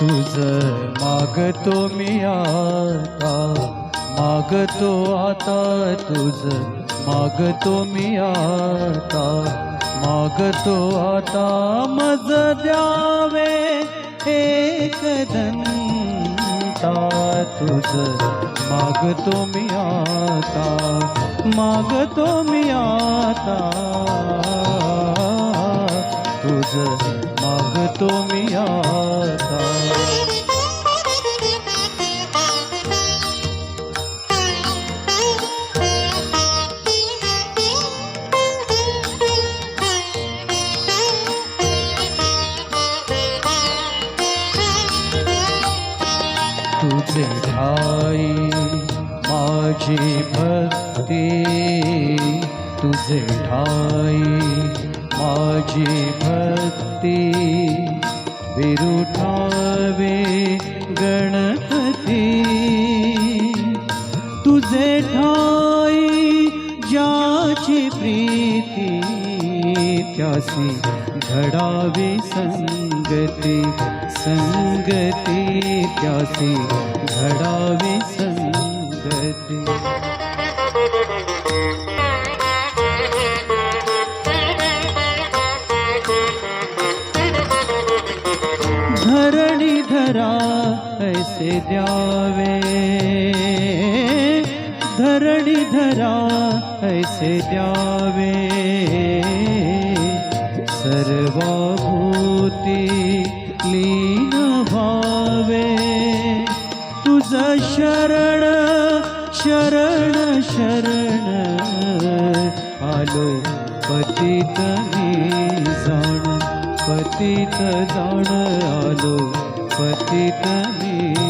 तुझ मागतो मी आता मागतो आता तुझ मागतो मी आता मागतो आता। मज द्यावे एक दंता तुझ मागतो मी आता मागतो मी आता। तुझ मागतो मी आता तुझे ठाई माझी भक्ती तुझे ठाई माझी भक्ती विरुठावे गणपती. तुझे ठाई ज्याची प्रीती, त्यासी घडावी संगती संगती, त्यासी घडावी संगती. धरा ऐसे द्यावे। धरणी धरा ऐसे द्यावे। सर्वभूती लीन भावे तुझ शरण शरण शरण। आलो पतित मी जाण पतित जाण आलो पतितने